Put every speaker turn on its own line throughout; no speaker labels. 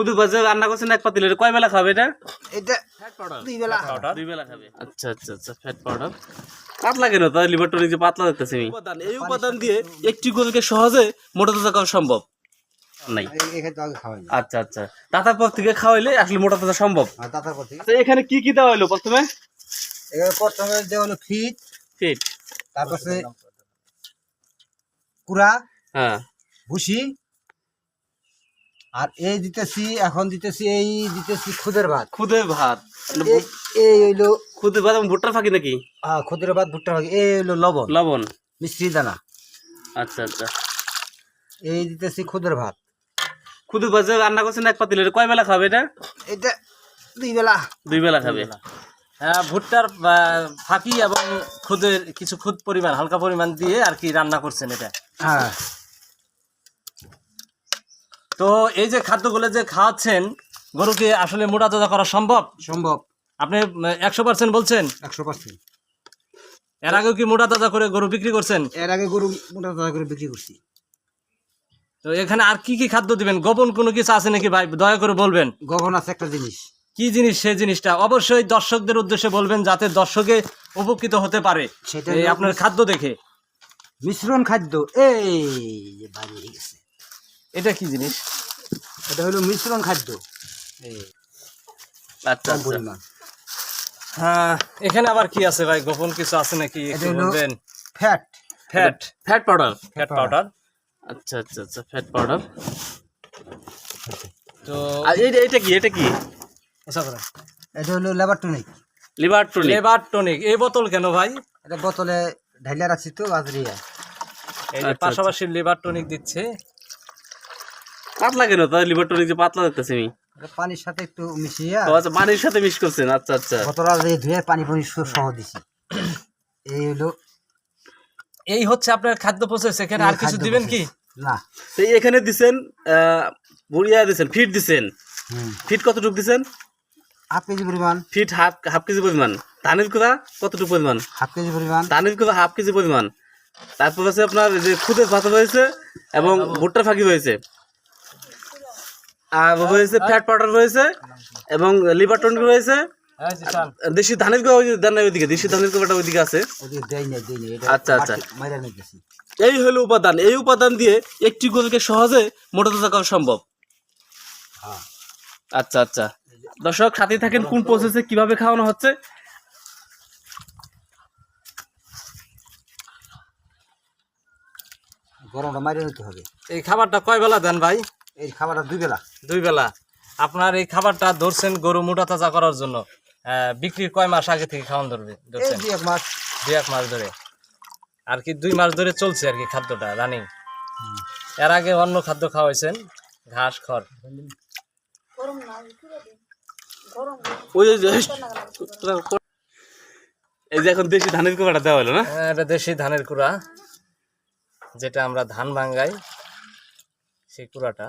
খুদু ভাজে রান্না করছেন এক পাতিলে কয় বেলা খাবে এটা?
এটা দুই বেলা
দুই বেলা খাবে। আচ্ছা আচ্ছা আচ্ছা ফ্যাট পাউডার পাতলা কেন? তাই লিভার টনিক যে পাতলা দেখতেছি আমি। উপাদান এই উপাদান দিয়ে একটি গরুকে সহজে মোটা তাজা করা সম্ভব। নাই। আচ্ছা আচ্ছা। তাতার পর থেকে খাওয়াইলে আসলে মোটা তাজা সম্ভব।
দাতার পর থেকে।
এখানে কি কি দেওয়া হলো প্রথমে?
এখানে প্রথমে দেওয়া হলো ফিট
ফিট
তারপরে কুড়া
হ্যাঁ।
ভুসি আর এই দিতেছি এখন দিতেছি এই দিতেছি খুদের ভাত।
খুদে ভাত।
এই- এই হইল
খুদে ভাত এবং ভুট্টার ফাঁকি নাকি?
আহ, খুদের ভাত ভুট্টা ভাত এই হইল লবণ।
লবণ।
মিষ্টি দানা।
আচ্ছা আচ্ছা।
এই দিতেছি খুদের ভাত।
খুদে ভাজে রান্না করছেন এক পাতিলে কয় বেলা খাবে এটা?
এটা দুই বেলা
দুই বেলা খাবে
হ্যাঁ ভুট্টার আহ, ফাঁকি এবং খুদের কিছু খুদ পরিমাণ হালকা পরিমাণ দিয়ে আর কি রান্না করছেন এটা।
হ্যাঁ।
তো এই যে খাদ্যগুলো যে খাওয়াচ্ছেন গরুকে আসলে মোটা তাজা করা সম্ভব?
সম্ভব।
আপনি একশো পার্সেন্ট বলছেন?
একশো পার্সেন্ট
এর আগেও কি মোটা তাজা করে গরু বিক্রি করছেন?
এর আগে গরু মোটা তাজা করে বিক্রি করছি।
তো এখানে আর কি কি খাদ্য দিবেন? গোপন কোনো কিছু আছে নাকি ভাই? দয়া করে বলবেন।
গোপন আছে একটা জিনিস।
কি জিনিস সেই জিনিসটা? অবশ্যই দর্শকদের উদ্দেশ্যে বলবেন যাতে দর্শকে উপকৃত হতে পারে আপনার খাদ্য দেখে।
মিশ্রণ খাদ্য। এই যে বাড়ি গেছে।
এটা কি জিনিস?
এটা হলো মিশ্রণ খাদ্য।
আচ্ছা আচ্ছা।
পরিমাণ।
হ্যাঁ এখানে আবার কি আছে ভাই? গোপন কিছু আছে নাকি? একটু
এটা হলো-
বলবেন।
Fat.
Fat.
Fat powder.
Fat powder.
আচ্ছা আচ্ছা আচ্ছা ফ্যাট পাউডার।
তো
আর এইটা এটা কি? এটা কি?
আচ্ছা
এটা হলো labour tonic.
Liver tonic.
Labour tonic. এই বোতল কেন ভাই?
এটা বোতলে ঢাইলা রাখছি তো
এই পাশাপাশি লেবার টনিক দিচ্ছে।
পাতলা কেন? তাই লিভার টনিক যে পাতলা দেখতেছি আমি।
পানির সাথে একটু মিশিয়ে।
ও আচ্ছা পানির সাথে মিক্স করছেন। আচ্ছা আচ্ছা।
বোতলা দিয়ে ধুয়ে পানি পানি সহ- সহ দিছি। এই হলো
এই হচ্ছে আপনার খাদ্য প্রসেস এখানে আর কিছু দিবেন কি?
না।
তো এখানে দিছেন বুড়িয়া দিছেন ফিট দিছেন।
হুম।
ফিট কতটুকু দিছেন?
হাফ কেজি পরিমাণ।
ফিট হাফ হাফ কেজি পরিমাণ। ধানের কুড়া কতটুকু পরিমাণ?
হাফ কেজি পরিমাণ।
ধানের কুড়া হাফ কেজি পরিমাণ। তারপর আছে আপনার এই যে খুদের ভাত হয়েছে এবং ভুট্টার ফাঁকি হয়েছে। আর হয়েছে ফ্যাট পাউডার হয়েছে এবং লিভার টনিক রয়েছে
হ্যাঁ
দেশি ধানের দেন ওইদিকে দেশি ওইদিকে আছে। আচ্ছা, আচ্ছা। এই হলো উপাদান। এই উপাদান দিয়ে একটি গরুকে সহজে মোটা করা সম্ভব।
হ্যাঁ।
আচ্ছা আচ্ছা। দর্শক সাথে থাকেন কোন প্রসেসে কীভাবে খাওয়ানো হচ্ছে?
গরমটা মাইরা নিতে হবে।
এই খাবারটা কয় বেলা দেন ভাই?
এই খাবারটা দুই বেলা।
দুই বেলা। আপনার এই খাবারটা ধরছেন গরু মোটা তাজা করার জন্য। বিক্রির কয় মাস আগে থেকে খাওয়ান ধরবে ধরছেন?
দুই এক মাস।
দুই এক মাস ধরে। আর কি দুই মাস ধরে চলছে আর কি খাদ্যটা রানিং। এর আগে অন্য খাদ্য খাওয়াইছেন ঘাস খড়।
ওই এই যে এখন দেশি ধানের কুড়াটা দেওয়া হলো না?
হ্যাঁ, এটা দেশি ধানের কুড়া যেটা আমরা ধান ভাঙ্গাই সেই কুড়াটা।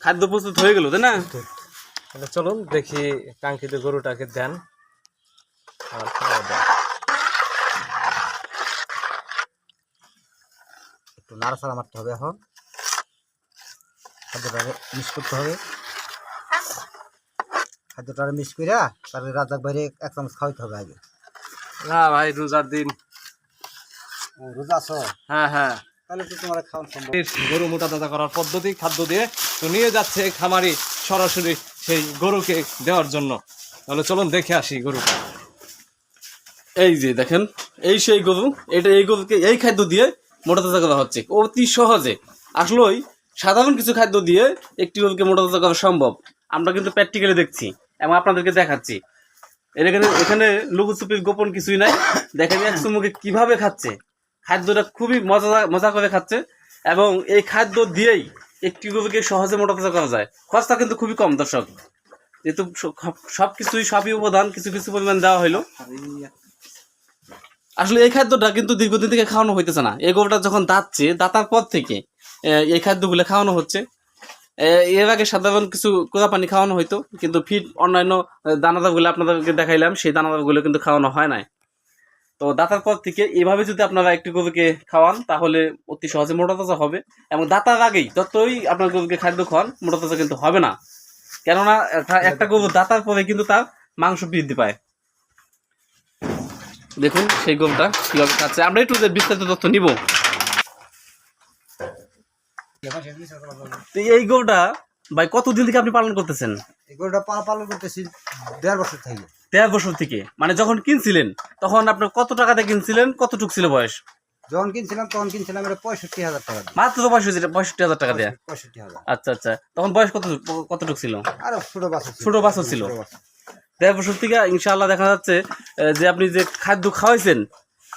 খাদ্য প্রস্তুত হয়ে গেল, তাই না?
তাহলে চলুন, দেখি কাঙ্ক্ষিত গরুটাকে দেন। আর।
একটু নাড়াচাড়া মারতে হবে এখন। খাদ্যটাকে মিক্স করতে হবে। খাদ্যটা মিস করে তাহলে রাজাক বাইরে এক চামচ খাওয়াইতে হবে আগে।
না ভাই রোজার দিন।
রোজা আছো?
হ্যাঁ হ্যাঁ।
তাহলে তো তোমার খাওয়ানো সম্ভব
গরু মোটা তাজা করার পদ্ধতি খাদ্য দিয়ে তো নিয়ে যাচ্ছে খামারি সরাসরি সেই গরুকে দেওয়ার জন্য। তাহলে চলুন দেখে আসি গরুটা।
এই যে দেখেন এই সেই গরু এটা এই গরুকে এই খাদ্য দিয়ে মোটা তাজা করা হচ্ছে। অতি সহজে। আসলেই সাধারণ কিছু খাদ্য দিয়ে একটি গরুকে মোটা তাজা করা সম্ভব। আমরা কিন্তু প্র্যাকটিক্যালি দেখছি। এবং আপনাদেরকে দেখাচ্ছি। এর এখানে এখানে লুকুচুপির গোপন কিছুই নাই। দেখেন, এক চুমুকে কীভাবে খাচ্ছে। খাদ্যটা খুবই মজা মজা করে খাচ্ছে। এবং এই খাদ্য দিয়েই একটি গরুকে সহজে মোটা করা যায়। খরচা কিন্তু খুবই কম, দর্শক। যেহেতু সব কিছুই, সবই উপাদান কিছু কিছু পরিমাণ দেওয়া হইল। আসলে এই খাদ্যটা কিন্তু দীর্ঘদিন থেকে খাওয়ানো হইতেছে না। এই গরুটা যখন দাঁতছে, দাঁতার পর থেকে এই খাদ্যগুলো খাওয়ানো হচ্ছে। এর আগে সাধারণ কিছু কোদা পানি খাওয়ানো হইতো, কিন্তু ফিট অন্যান্য দানাদারগুলো আপনাদেরকে দেখাইলাম, সেই দানাদারগুলো কিন্তু খাওয়ানো হয় নাই। তো দাতার পর থেকে এভাবে যদি আপনারা একটি গরুকে খাওয়ান, তাহলে অতি সহজে মোটা তাজা হবে। এবং দাতার আগেই, যতই আপনার গরুকে খাদ্য খাওয়ান মোটা তাজা কিন্তু হবে না। কেননা, একটা- গরু দাতার পরে কিন্তু তার মাংস বৃদ্ধি পায়। দেখুন সেই গরুটা কীভাবে খাচ্ছে। আমরা একটু বিস্তারিত তথ্য নিব। এই গরুটা ভাই কতদিন থেকে আপনি পালন করতেছেন?
এই গরুটা পালন করতেছি দেড় বছর থেকে।
দেড় বছর থেকে। মানে যখন কিনছিলেন তখন আপনার কত টাকাতে কিনছিলেন? কতটুক ছিল বয়স?
যখন কিনছিলাম তখন কিনছিলাম এটা পঁয়ষট্টি হাজার টাকা
মাত্র পঁয়ষট্টি পঁয়ষট্টি হাজার টাকা দেয়া?
পঁয়ষট্টি হাজার।
আচ্ছা আচ্ছা। তখন বয়স কত কতটুক ছিল?
আর ছোট বাচ্চা
ছোট বাছুর ছিল। দেড় বছর থেকে ইনশাআল্লাহ দেখা যাচ্ছে যে আপনি যে খাদ্য খাওয়াইছেন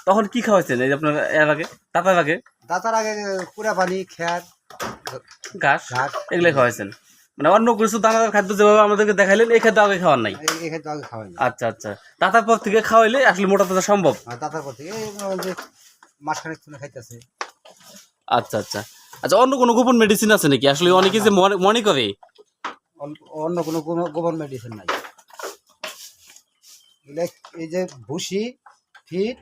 তখন কি খাওয়াইছেন? এই যে আপনার এর আগে দাতার আগে?
দাতার আগে পুরা পানি খেয়ার
ঘাস এগুলো খাওয়াইছেন। মানে অন্য কিছু দানাদার খাদ্য যেভাবে আমাদেরকে দেখাইলেন এই খাদ্য আগে খাওয়ার নাই। আচ্ছা আচ্ছা। দাতার পর থেকে খাওয়াইলে আসলে মোটা তাজা সম্ভব।
দাতার পর থেকে। হয় মাসখানেক শুনে খাইতেছে।
আচ্ছা আচ্ছা। আচ্ছা অন্য কোনো গোপন মেডিসিন আছে নাকি? আসলে অনেকে যে মনে- মনে করে।
অন্য কোনো কোনো- গোবর মেডিসিন নাই। এই যে ভুসি ফিট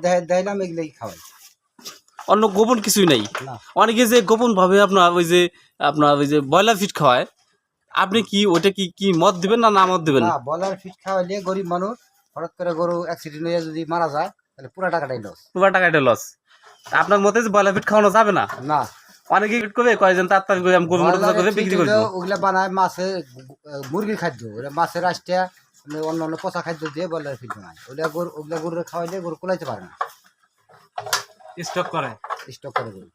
দেয়- দিলাম এগুলাই খাওয়াই।
অন্য গোপন কিছুই নাই। অনেকে যে গোপন ভাবে আপনার ওই যে আপনার ওই যে ব্রয়লার ফিট খাওয়ায় আপনি কি ওটা কি কি মদ দিবেন না না মদ দিবেন?
না বলার ফিট খাওয়াইলে গরিব মানুষ হঠাৎ করে গরু অ্যাক্সিডেন্ট হয়ে যদি মারা যায় তাহলে পুরো টাকাটাই লস
পুরো টাকা এটা লস আপনার মতে যে ব্রয়লার ফিট খাওয়ানো যাবে না?
না।
অনেকে ফিট করে কয়েকজন তাড়াতাড়ি করে আমি গরু মোটা করে বিক্রি করে
ওগুলা বানায় মাছের মুরগির খাদ্য ওগুলা মাছের রাষ্ট্রিয়া অন্য অন্য পচা খাদ্য দিয়ে ব্রয়লার ফিট বানায়। ওগুলা গরু ওগুলা গরুরে খাওয়াইলে গরু কোলাইতে পারে না।
স্টক করে।
স্টক করে গরু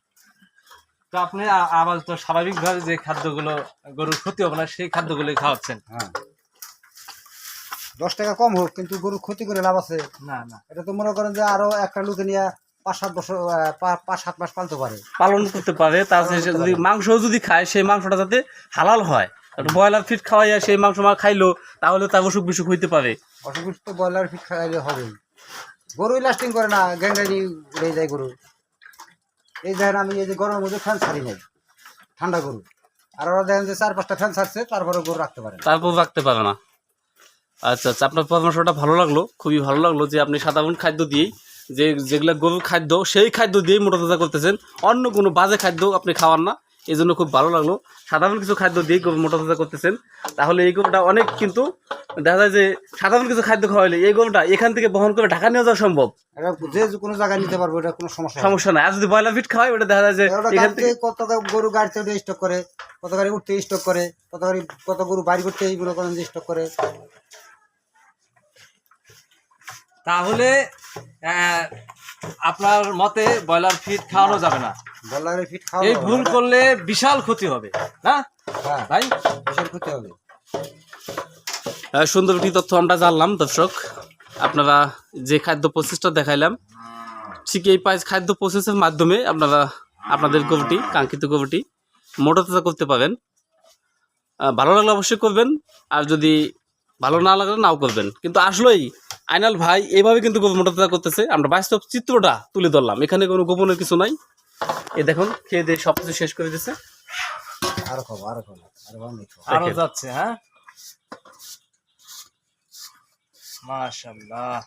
তো আপনি আবার তো স্বাভাবিকভাবে যে খাদ্যগুলো গরুর ক্ষতি হবে না সেই খাদ্যগুলোই খাওয়াচ্ছেন।
হ্যাঁ। দশ টাকা কম হোক কিন্তু গরু ক্ষতি করে লাভ আছে।
না না।
এটা তো মনে করেন যে আরও একটা লোকে নিয়ে পাঁচ সাত বছর পাঁচ সাত মাস পালতে পারে।
পালন করতে পারে তার যদি মাংস যদি খায় সেই মাংসটা যাতে হালাল হয়। ব্রয়লার ফিট খাওয়াইয়া সেই মাংস মা খাইলো তাহলে তার অসুখ বিসুখ হইতে পারে।
অসুখ বিসুখ তো ব্রয়লার ফিট খাইলে হবে গরুই লাস্টিং করে না গ্যাংডানি উড়ে যায় গরু। এই দেখেন আমি এই যে গরমের মধ্যে ফ্যান ছাড়ি নাই, ঠান্ডা গরু। আর ওরা দেখেন যে চার পাঁচটা ফ্যান ছাড়ছে তারপরে গরু রাখতে পারে
তারপর রাখতে পারে না। আচ্ছা আচ্ছা আপনার পরামর্শটা ভালো লাগল, খুবই ভালো লাগল যে আপনি সাধারণ খাদ্য দিয়েই যে যেগুলো গরুর খাদ্য, সেই খাদ্য দিয়েই মোটা করতেছেন। অন্য কোনো বাজে খাদ্য আপনি খাওয়ান না। এই জন্য খুব ভালো লাগল। সাধারণ কিছু খাদ্য দিয়েই গরু মোটা তাজা করতেছেন। তাহলে এই গরুটা অনেক কিন্তু দেখা যায় যে সাধারণ কিছু খাদ্য খাওয়াইলে এই গরুটা এখান থেকে বহন করে ঢাকা নিয়ে যাওয়া সম্ভব।
যে কোনো জায়গায় নিতে পারব এটা কোনো সমস্যা।
সমস্যা নাই। আর যদি ব্রয়লার ফিট খাওয়াই ওটা দেখা যায় যে এখান থেকে
কত গরু গাড়িতে উঠে স্টক করে কত গাড়ি উঠতে স্টক করে কত গাড়ি কত গরু বাড়ি করতে এইগুলো করেন স্টক করে।
তাহলে আহ, আপনার মতে ব্রয়লার ফিড খাওয়ানো যাবে না?
ব্রয়লারের ফিট খাওয়া
এই ভুল করলে বিশাল ক্ষতি হবে না?
হ্যাঁ
ভাই
বিশাল ক্ষতি হবে।
সুন্দর একটি তথ্য আমরা জানলাম দর্শক। আপনারা যে খাদ্য প্রসেসটা দেখাইলাম ঠিক এই পাঁচ খাদ্য প্রসেসের মাধ্যমে আপনারা আপনাদের গরুটি কাঙ্ক্ষিত গরুটি মোটা তাজা করতে পারেন ভালো লাগলে অবশ্যই করবেন আর যদি ভালো না লাগলে নাও করবেন। কিন্তু আসলেই আইনাল ভাই এইভাবে কিন্তু গরু করতেছে। আমরা বাস্তব চিত্রটা তুলে ধরলাম। এখানে কোনো গোপনের কিছু নাই। এ দেখুন খেয়ে দিয়ে সব কিছু শেষ করে দিচ্ছে
আরও খাব খাব।
যাচ্ছে হ্যাঁ? মাশাল্লাহ।